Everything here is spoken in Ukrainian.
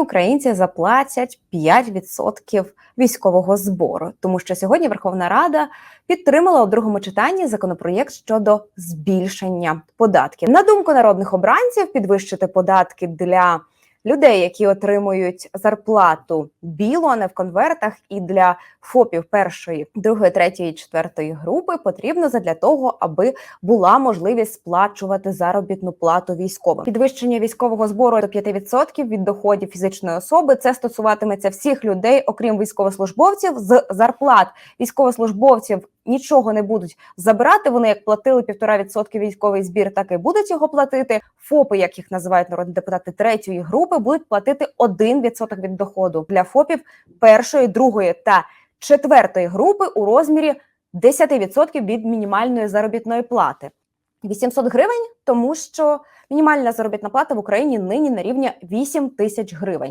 Українці заплатять 5% військового збору, тому що сьогодні Верховна Рада підтримала у другому читанні законопроєкт щодо збільшення податків. На думку народних обранців, підвищити податки для людей, які отримують зарплату білу, а не в конвертах, і для ФОПів першої, другої, третьої, четвертої групи потрібно задля того, аби була можливість сплачувати заробітну плату військовим. Підвищення військового збору до 5% від доходів фізичної особи це стосуватиметься всіх людей, окрім військовослужбовців, з зарплат військовослужбовців. Нічого не будуть забирати. Вони як платили 1,5% військовий збір, так і будуть його платити. ФОПи, як їх називають народні депутати третьої групи, будуть платити 1% від доходу для ФОПів першої, другої та четвертої групи у розмірі 10% від мінімальної заробітної плати. 800 гривень, тому що мінімальна заробітна плата в Україні нині на рівні 8 тисяч гривень.